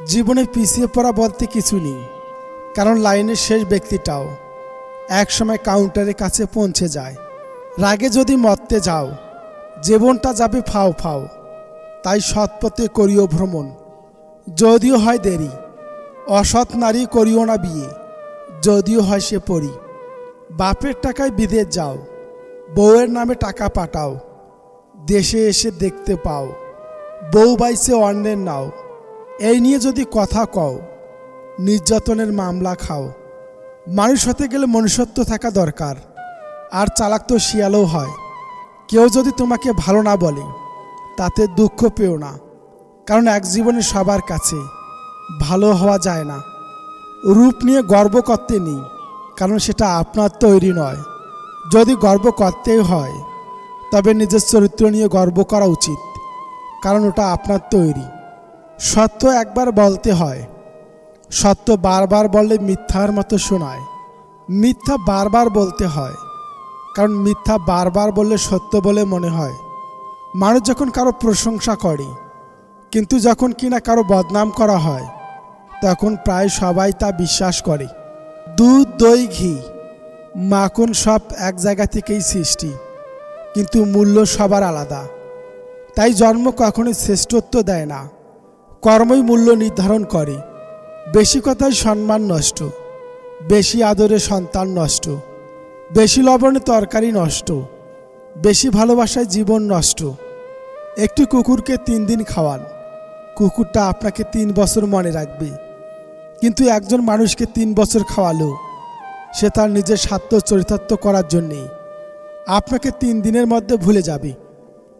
জীবনে পিছিয়ে পড়া বলতে কিছু নেই, কারণ লাইনের শেষ ব্যক্তিটাও একসময় কাউন্টারের কাছে পৌঁছে যায়। রাগে যদি মরতে যাও, জীবনটা যাবে ফাও ফাও, তাই সৎপথে করিও ভ্রমণ। যদিও হয় দেরি, অসৎ নারী করিও না বিয়ে, যদিও হয় সে পড়ি বাপের টাকায় বিদেশ যাও, বউয়ের নামে টাকা পাঠাও, দেশে এসে দেখতে পাও, বউ বাইছে অন্যের নাও এই নিয়ে যদি কথা কও, নির্যাতনের মামলা খাও। মানুষ হতে গেলে মনুষ্যত্ব থাকা দরকার, আর চালাক তো শিয়ালও হয়। কেউ যদি তোমাকে ভালো না বলে, তাতে দুঃখ পেও না, কারণ এক জীবনে সবার কাছে ভালো হওয়া যায় না। রূপ নিয়ে গর্ব করতে নেই, কারণ সেটা আপনার তৈরি নয়। যদি গর্ব করতেই হয়, তবে নিজের চরিত্র নিয়ে গর্ব করা উচিত, কারণ ওটা আপনার তৈরি। সত্য একবার বলতে হয়। সত্য বারবার বললে মিথ্যার মতো শোনায়। মিথ্যা বারবার বলতে হয়, কারণ মিথ্যা বারবার বললে সত্য বলে মনে হয়। মানুষ যখন কারও প্রশংসা করে, কিন্তু যখন কিনা কারও বদনাম করা হয়, তখন প্রায় সবাই তা বিশ্বাস করে। দুধ, দই, ঘি, মাখন সব এক জায়গা থেকেই সৃষ্টি, কিন্তু মূল্য সবার আলাদা। তাই জন্ম কখনোই শ্রেষ্ঠত্ব দেয় না। কর্মই মূল্য নির্ধারণ করে। বেশি কথায় সম্মান নষ্ট, বেশি আদরে সন্তান নষ্ট, বেশি লবণে তরকারি নষ্ট, বেশি ভালোবাসায় জীবন নষ্ট। একটি কুকুরকে তিন দিন খাওয়ান। কুকুরটা আপনাকে তিন বছর মনে রাখবে। কিন্তু একজন মানুষকে তিন বছর খাওয়ালো, সে তার নিজের স্বার্থ চরিতার্থ করার জন্যেই আপনাকে তিন দিনের মধ্যে ভুলে যাবে।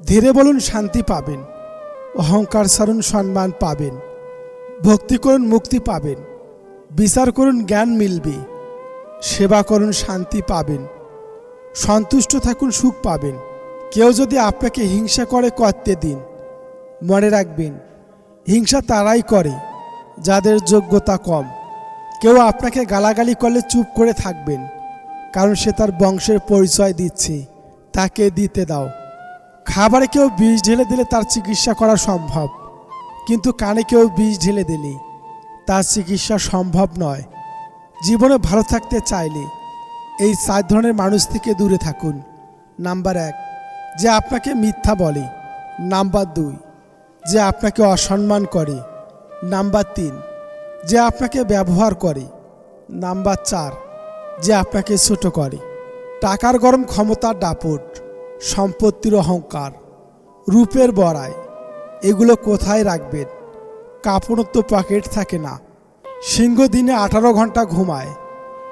ধীরে বলুন, শান্তি পাবেন। অহংকার সারুন সম্মান পাবেন, ভক্তি করুন, মুক্তি পাবেন, বিচার করুন, জ্ঞান মিলবে, সেবা করুন, শান্তি পাবেন, সন্তুষ্ট থাকুন, সুখ পাবেন। কেউ যদি আপনাকে হিংসা করে, করতে দিন। মনে রাখবেন, হিংসা তারাই করে, যাদের যোগ্যতা কম। কেউ আপনাকে গালাগালি করলে চুপ করে থাকবেন, কারণ সে তার বংশের পরিচয় দিচ্ছে, তাকে দিতে দাও। খাবারে কেউ বিষ ঢেলে দিলে তার চিকিৎসা করা সম্ভব। কিন্তু কানে কেউ বিষ ঢেলে দিলে, তার চিকিৎসা সম্ভব নয়। জীবনে ভালো থাকতে চাইলে এই চার ধরনের মানুষ থেকে দূরে থাকুন। নাম্বার এক, যে আপনাকে মিথ্যা বলে। নাম্বার দুই, যে আপনাকে অসম্মান করে। নাম্বার তিন, যে আপনাকে ব্যবহার করে। নাম্বার চার, যে আপনাকে ছোট করে। টাকার গরম ক্ষমতার দাপট সম্পত্তির অহংকার, রূপের বড়াই, এগুলো কোথায় রাখবেন? কাপড় তো পকেট থাকে না। সিংহ দিনে আঠারো ঘণ্টা ঘুমায়,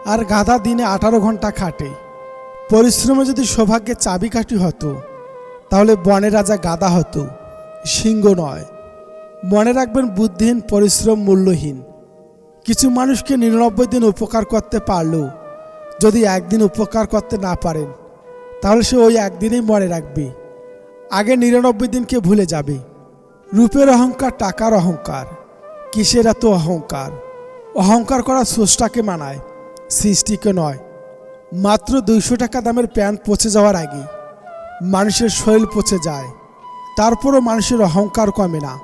আর গাধা দিনে আঠারো ঘণ্টা খাটে। পরিশ্রমে যদি সৌভাগ্যের চাবিকাঠি হতো, তাহলে বনের রাজা গাদা হতো, সিংহ নয়। মনে রাখবেন বুদ্ধিহীন, পরিশ্রম মূল্যহীন। কিছু মানুষকে নিরানব্বই দিন উপকার করতে পারলেও, যদি একদিন উপকার করতে না পারেন তাহলে সে ওই একদিনেই মনে রাখবে। আগে নিরানব্বই দিনকে ভুলে যাবে। রূপের অহংকার টাকার অহংকার, কিসের এত অহংকার? অহংকার করা স্রষ্টাকে মানায়, সৃষ্টিকে নয়। মাত্র দুইশো টাকা দামের প্যান্ট পচে যাওয়ার আগে মানুষের শরীর পচে যায়। তারপরও মানুষের অহংকার কমে না।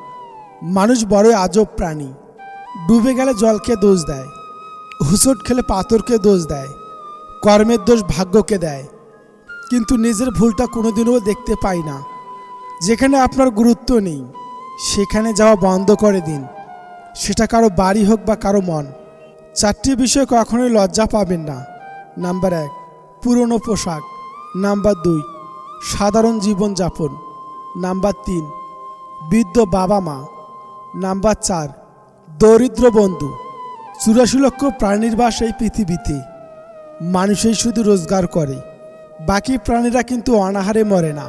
মানুষ বড়ই আজব প্রাণী। ডুবে গেলে জলকে দোষ দেয়। হুসট খেলে পাথরকে দোষ দেয়। কর্মের দোষ ভাগ্যকে দেয়। কিন্তু নিজের ভুলটা কোনোদিনও দেখতে পাই না। যেখানে আপনার গুরুত্ব নেই, সেখানে যাওয়া বন্ধ করে দিন। সেটা কারও বাড়ি হোক বা কারও মন। চারটি বিষয় কখনোই লজ্জা পাবেন না। নাম্বার এক, পুরনো পোশাক। নাম্বার দুই, সাধারণ জীবনযাপন। নাম্বার তিন, বৃদ্ধ বাবা মা। নাম্বার চার, দরিদ্র বন্ধু। চুরাশি লক্ষ প্রাণীর বাস এই পৃথিবীতে। মানুষই শুধু রোজগার করে। বাকি প্রাণীরা কিন্তু অনাহারে মরে না,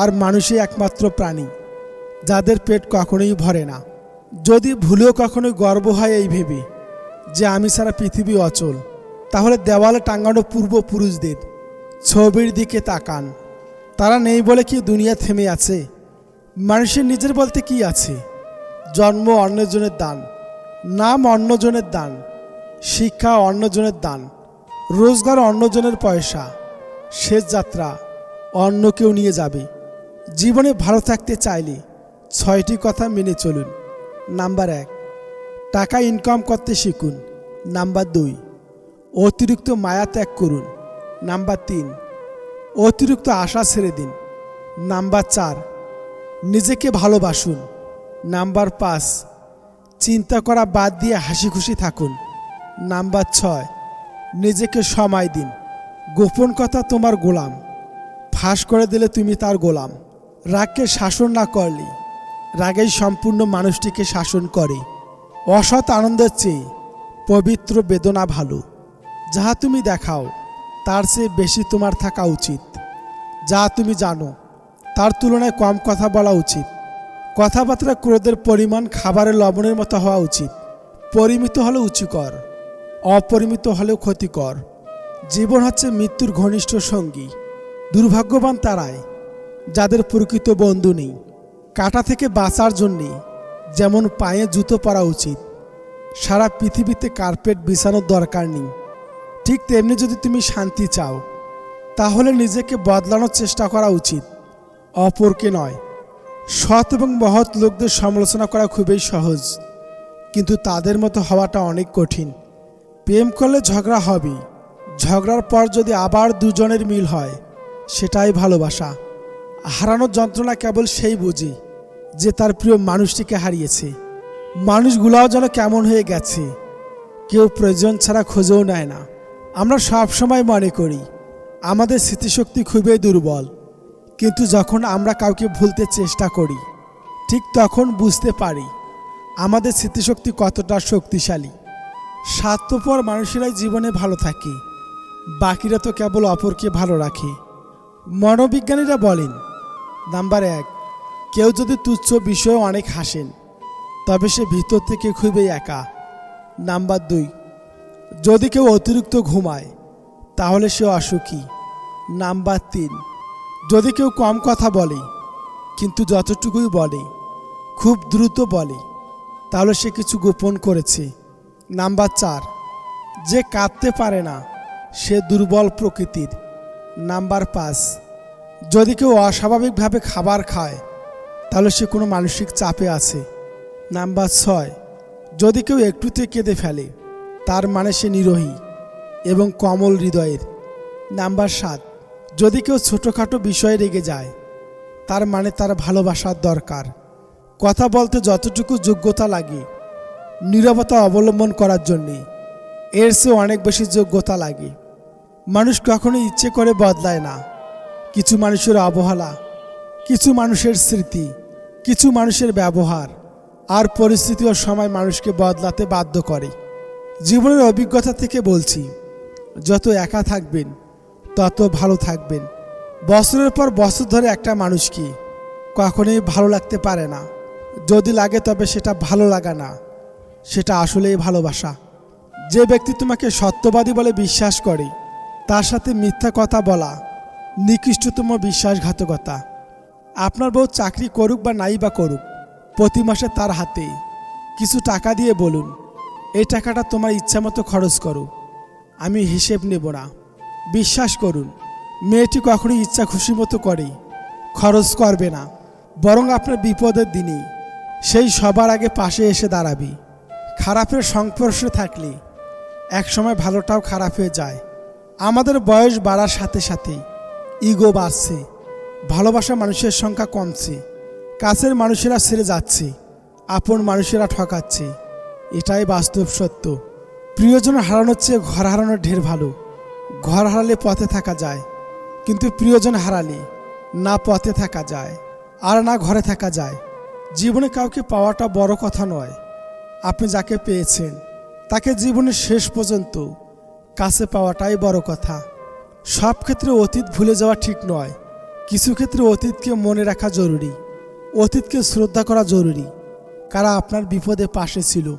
আর মানুষই একমাত্র প্রাণী, যাদের পেট কখনোই ভরে না। যদি ভুলেও কখনোই গর্ব হয় এই ভেবে যে আমি সারা পৃথিবী অচল, তাহলে দেওয়ালে টাঙ্গানো পূর্বপুরুষদের ছবির দিকে তাকান। তারা নেই বলে কি দুনিয়া থেমে আছে? মানুষের নিজের বলতে কি আছে? জন্ম অন্যজনের দান, নাম অন্যজনের দান, শিক্ষা অন্যজনের দান, রোজগার অন্যজনের পয়সা শেষ যাত্রা অন্য কেউ নিয়ে যাবে। জীবনে ভালো থাকতে চাইলে ছয়টি কথা মেনে চলুন। নাম্বার এক, টাকা ইনকাম করতে শিখুন। নাম্বার দুই, অতিরিক্ত মায়া ত্যাগ করুন। নাম্বার তিন, অতিরিক্ত আশা ছেড়ে দিন। নাম্বার চার, নিজেকে ভালোবাসুন। নাম্বার পাঁচ, চিন্তা করা বাদ দিয়ে হাসি খুশি থাকুন। নাম্বার ছয়, নিজেকে সময় দিন। গোপন কথা তোমার গোলাম। ফাঁস করে দিলে তুমি তার গোলাম। রাগকে শাসন না করলে, রাগেই সম্পূর্ণ মানুষটিকে শাসন করে। অসৎ আনন্দের চেয়ে পবিত্র বেদনা ভালো। যাহা তুমি দেখাও, তার চেয়ে বেশি তোমার থাকা উচিত। যা তুমি জানো, তার তুলনায় কম কথা বলা উচিত। কথাবার্তা ক্রোধের পরিমাণ খাবারের লবণের মতো হওয়া উচিত। পরিমিত হলে উচিকর অপরিমিত হলেও ক্ষতিকর। জীবন হচ্ছে মৃত্যুর ঘনিষ্ঠ সঙ্গী। দুর্ভাগ্যবান তারাই, যাদের প্রকৃত বন্ধু নেই, কাটা থেকে বাঁচার জন্যে যেমন পায়ে জুতো পরা উচিত, সারা পৃথিবীতে কার্পেট বিছানোর দরকার নেই। ঠিক তেমনি যদি তুমি শান্তি চাও, তাহলে নিজেকে বদলানোর চেষ্টা করা উচিত। অপরকে নয়, সৎ এবং মহৎ লোকদের সমালোচনা করা খুবই সহজ, কিন্তু তাদের মতো হওয়াটা অনেক কঠিন। প্রেম করলে ঝগড়া হবে ঝগড়ার পর যদি আবার দুজনের মিল হয়, সেটাই ভালোবাসা। হারানোর যন্ত্রণা কেবল সেই বুঝি, যে তার প্রিয় মানুষটিকে হারিয়েছে। মানুষগুলাও যেন কেমন হয়ে গেছে, কেউ প্রয়োজন ছাড়া খোঁজেও নেয় না। আমরা সব সময় মনে করি, আমাদের স্মৃতিশক্তি খুবই দুর্বল, কিন্তু যখন আমরা কাউকে ভুলতে চেষ্টা করি, ঠিক তখন বুঝতে পারি, আমাদের স্মৃতিশক্তি কতটা শক্তিশালী। স্বার্থপর মানুষেরাই জীবনে ভালো থাকে। বাকিরা তো কেবল অপরকে ভালো রাখে। মনোবিজ্ঞানীরা বলেন, নাম্বার এক, কেউ যদি তুচ্ছ বিষয়ে অনেক হাসেন, তবে সে ভিতর থেকে খুবই একা। নাম্বার দুই, যদি কেউ অতিরিক্ত ঘুমায়, তাহলে সে অসুখী। নাম্বার তিন, যদি কেউ কম কথা বলে, কিন্তু যতটুকুই বলে, খুব দ্রুত বলে, তাহলে সে কিছু গোপন করেছে। নাম্বার চার, যে কাঁদতে পারে না সে দুর্বল প্রকৃতির। নাম্বার পাঁচ, যদি কেউ অস্বাভাবিকভাবে খাবার খায়, তাহলে সে কোনো মানসিক চাপে আছে। নাম্বার ছয়, যদি কেউ একটুতে কেঁদে ফেলে, তার মানে সে নিরোহী এবং কমল হৃদয়ের। নাম্বার সাত, যদি কেউ ছোটোখাটো বিষয়ে রেগে যায়, তার মানে তার ভালোবাসার দরকার। কথা বলতে যতটুকু যোগ্যতা লাগে, নীরবতা অবলম্বন করার জন্যে। এর চেয়ে অনেক বেশি যোগ্যতা লাগে। মানুষ কখনো ইচ্ছে করে বদলায় না। কিছু মানুষের অবহেলা, কিছু মানুষের স্মৃতি, কিছু মানুষের ব্যবহার আর পরিস্থিতি ও সময় মানুষকে বদলাতে বাধ্য করে। জীবনের অভিজ্ঞতা থেকে বলছি, যত একা থাকবেন, তত ভালো থাকবেন। বছরের পর বছর ধরে একটা মানুষকে কখনোই ভালো লাগতে পারে না। যদি লাগে তবে সেটা ভালো লাগা না, সেটা আসলেই ভালোবাসা। যে ব্যক্তি তোমাকে সত্যবাদী বলে বিশ্বাস করে তার সাথে মিথ্যা কথা বলা, নিকৃষ্টতম বিশ্বাসঘাতকতা। আপনার বউ চাকরি করুক বা নাই বা করুক, প্রতি মাসে তার হাতে কিছু টাকা দিয়ে বলুন এই টাকাটা তোমার ইচ্ছা মতো খরচ করো, আমি হিসেব নেব না। বিশ্বাস করুন, মেয়েটি কখনোই ইচ্ছা খুশি মতো করে খরচ করবে না। বরং আপনার বিপদের দিনেই, সেই সবার আগে পাশে এসে দাঁড়াবে। খারাপের সংস্পর্শে থাকলে, একসময় ভালোটাও খারাপ হয়ে যায়। আমাদের বয়স বাড়ার সাথে সাথে ইগো বাড়ছে, ভালোবাসা মানুষের সংখ্যা কমছে, কাছের মানুষেরা ছেড়ে যাচ্ছে, আপন মানুষেরা ঠকাচ্ছে। এটাই বাস্তব সত্য। প্রিয়জন হারানোর চেয়ে ঘর হারানোর ঢের ভালো। ঘর হারালে পথে থাকা যায়, কিন্তু প্রিয়জন হারালে না পথে থাকা যায়, আর না ঘরে থাকা যায়। জীবনে কাউকে পাওয়াটা বড় কথা নয়। আপনি যাকে পেয়েছেন, তাকে জীবনের শেষ পর্যন্ত কাছে পাওয়াটাই বড় কথা। সব ক্ষেত্রে অতীত ভুলে যাওয়া ঠিক নয়। কিছু ক্ষেত্রে অতীতকে মনে রাখা জরুরি। অতীতকে শ্রদ্ধা করা জরুরি। কারা আপনার বিপদে পাশে ছিল।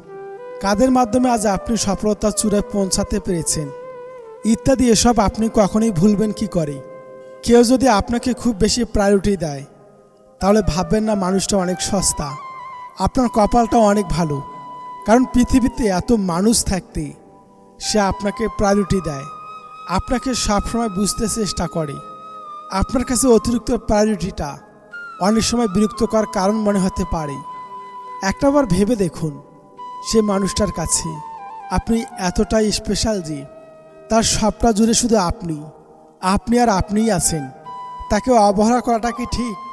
কাদের মাধ্যমে আজ আপনি সফলতার চূড়ায় পৌঁছাতে পেরেছেন? ইত্যাদি এসব আপনি কখনোই ভুলবেন কি করে? কেউ যদি আপনাকে খুব বেশি প্রায়োরিটি দেয়, তাহলে ভাববেন না মানুষটা অনেক সস্তা। আপনার কপালটা অনেক ভালো। কারণ পৃথিবীতে এত মানুষ থাকতে সে আপনাকে প্রায়োরিটি দেয়। আপনাকে সবসময় বুঝতে চেষ্টা করে। আপনার কাছে অতিরিক্ত প্রায়োরিটিটা অনেক সময় বিরক্তকর কারণ মনে হতে পারে। একটাবার ভেবে দেখুন, সে মানুষটার কাছে আপনি এতটাই স্পেশাল যে তার সবটা জুড়ে শুধু আপনি আপনি আর আপনিই আছেন। তাকে অবহেলা করাটা কি ঠিক?